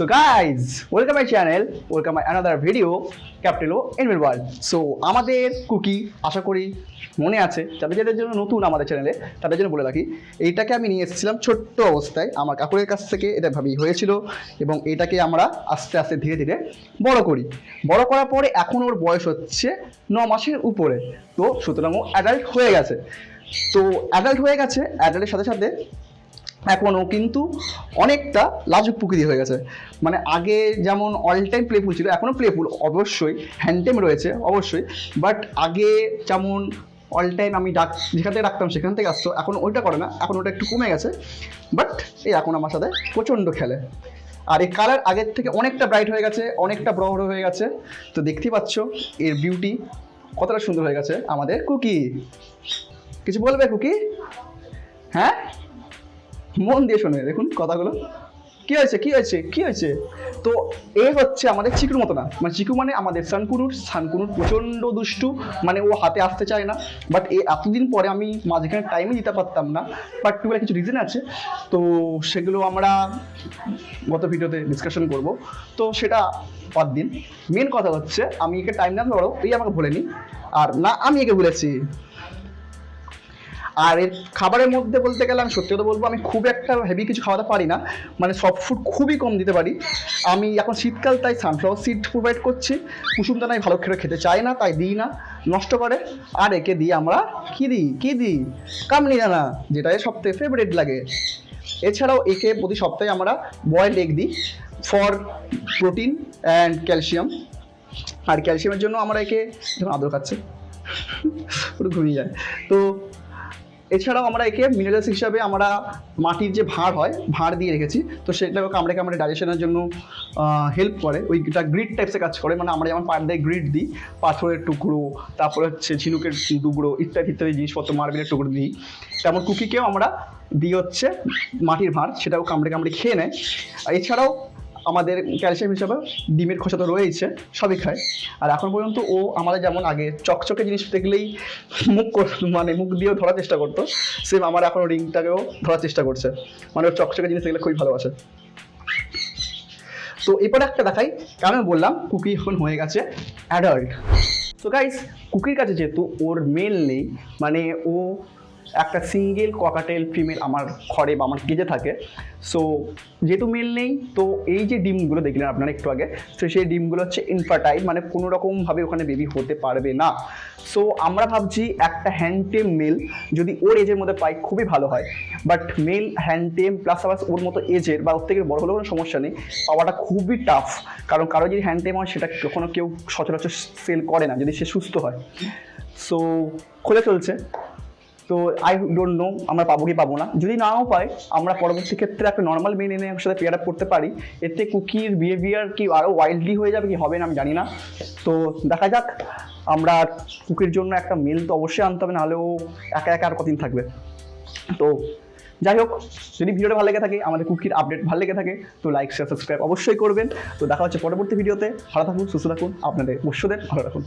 So guys, welcome my channel, welcome my another video, Captain Animal World. So আমাদের cookie আশা করি মনে আছে যাদের যাদের জন্য নতুন আমাদের চ্যানেলে তাদের জন্য বলে রাখি এইটাকে আমি নিয়ে এসেছিলাম ছোট্ট অবস্থায় আমার কাকুরের কাছ থেকে এটা ভাবি হয়েছিল এবং এটাকে আমরা আস্তে আস্তে ধীরে ধীরে বড় করি বড় করার পরে এখন ওর বয়স হচ্ছে ন মাসের উপরে তো সুতরাং ও অ্যাডাল্ট হয়ে গেছে তো অ্যাডাল্ট হয়ে গেছে অ্যাডাল্টের সাথে সাথে এখনও কিন্তু অনেকটা লাজুক প্রকৃতি হয়ে গেছে। মানে আগে যেমন অল টাইম প্লেফুল ছিল, এখনও প্লেফুল অবশ্যই হ্যান্ডটেম রয়েছে, অবশ্যই বাট আগে যেমন অল টাইম আমি ডাক, যেখান থেকে ডাকতাম সেখান থেকে আসতো, এখন ওইটা করে না, এখন ওটা একটু কমে গেছে বাট এই এখন আমার সাথে প্রচণ্ড খেলে। আর এই কালার আগের থেকে অনেকটা ব্রাইট হয়ে গেছে, অনেকটা বড় বড় হয়ে গেছে, তো দেখতেই পাচ্ছ, এর বিউটি কতটা সুন্দর হয়ে গেছে আমাদের কুকি কিছু বলবে কুকি হ্যাঁ? মন দিয়ে শোনে, দেখুন কথাগুলো। কি হয়েছে কি হয়েছে কি হয়েছে? তো এ হচ্ছে আমাদের চিকুর মতো না। মানে চিকু মানে আমাদের সানকুনুর সানকুনুর প্রচণ্ড দুষ্টু মানে ও হাতে আসতে চায় না। বাট এ এতদিন পরে আমি মাঝখানে টাইমই দিতে পারতাম না। পার্টিকুলার কিছু রিজন আছে। তো সেগুলো আমরা গত ভিডিওতে ডিসকাশন করব। তো সেটা পর দিন। মেন কথা হচ্ছে, আমি একে টাইম না ধরো, এই আমাকে ভুলেনি। আর না, আমি একে ভুলেছি। আর এর খাবারের মধ্যে বলতে গেলে আমি সত্যি কথা বলব, আমি খুব একটা হেভি কিছু খাওয়াতে পারি না। মানে সফট ফুড খুবই কম দিতে পারি। আমি এখন শীতকাল, তাই সানফ্লাওয়ার সিড প্রোভাইড করছি। কুসুম দানাই ভালো খেতে খেতে চায় না, তাই দিই না। নষ্ট করে। আর একে দিই আমরা কী দিই? কী দিই? কামনি দানা যেটা এর সবথেকে ফেভারিট লাগে। এছাড়াও একে প্রতি সপ্তাহে আমরা বয়েল এগ দিই ফর প্রোটিন অ্যান্ড ক্যালসিয়াম আর ক্যালসিয়ামের জন্য আমরা একে আদর খাচ্ছে। পুরো ঘুমিয়ে যায়। তো এছাড়াও আমরা একে মিনারেলস হিসাবে আমরা মাটির যে ভাঁড় হয় ভাঁড় দিয়ে রেখেছি। তো সেটা কামড়ে কামড়ে ডাইজেশনের জন্য হেল্প করে। ওইটা গ্রিড টাইপসে কাজ করে মানে আমরা যেমন পার দিয়ে গ্রিড দিই, পাথরের টুকরো, তারপরে হচ্ছে ঝিনুকের টুকরো ইত্যাদি ইত্যাদি জিনিসপত্র, মার্বেলের টুকরো দিই। তেমন কুকিকেও আমরা দিই হচ্ছে মাটির ভাঁড় সেটাও কামড়ে কামড়ে খেয়ে নেয়। এছাড়াও আমাদের ক্যালসিয়াম হিসাবে ডিমের খোসা তো রয়েছে সবই খায়। আর এখন পর্যন্ত ও আমাদের যেমন আগে চকচকে জিনিস দেখলেই মুখ মানে মুখ দিয়েও ধরার চেষ্টা করতো সেম আমার এখন রিংটাকেও ধরার চেষ্টা করছে। মানে ওর চকচকে জিনিস দেখলে খুবই ভালোবাসে। তো এরপরে একটা দেখাই কারণ আমি বললাম কুকি এখন হয়ে গেছে অ্যাডাল্ট তো গাইস কুকির কাছে যেহেতু ওর মেল নেই মানে ও একটা সিঙ্গেল ককাটেল ফিমেল আমার ঘরে বা আমার কেজে থাকে। সো যেহেতু মেল নেই, তো এই যে ডিমগুলো দেখলেন আপনারা একটু আগে, তো সেই ডিমগুলো হচ্ছে ইনফার্টাইল মানে কোনো রকমভাবে ওখানে বেবি হতে পারবে না। সো আমরা ভাবছি একটা হ্যান্ডটেম মেল যদি ওর এজের মধ্যে পাই, খুবই ভালো হয়। বাট মেল হ্যান্ডটেম প্লাস আবার ওর মতো এজের বা ওর থেকে বড় হলেও কোনো সমস্যা নেই, পাওয়াটা খুবই টাফ কারণ কারও যদি হ্যান্ডটেম হয়, সেটা কখনো কেউ সচরাচর সেল করে না, যদি সে সুস্থ হয়। সো খুলে চলছে। তো আই ডোন্ট নো আমরা পাবো কি পাবো না। যদি নাও পাই, আমরা পরবর্তী ক্ষেত্রে একটা নর্মাল মেন এনে একসাথে পেয়ার আপ করতে পারি। এতে কুকির বিহেভিয়ার কি আরও ওয়াইল্ডলি হয়ে যাবে কি হবে না, আমি জানি না। তো দেখা যাক, আমরা কুকির জন্য একটা মেল তো অবশ্যই আনতে হবে, নাহলে ও একা একা আর কদিন থাকবে। তো যাই হোক, যদি ভিডিওটা ভালো লেগে থাকে, আমাদের কুকির আপডেট ভালো লেগে থাকে, তো লাইক শেয়ার সাবস্ক্রাইব অবশ্যই করবেন। তো দেখা হচ্ছে পরবর্তী ভিডিওতে। ভালো থাকুন, সুস্থ থাকুন, আপনাদের অবশ্যদের ভালো রাখুন।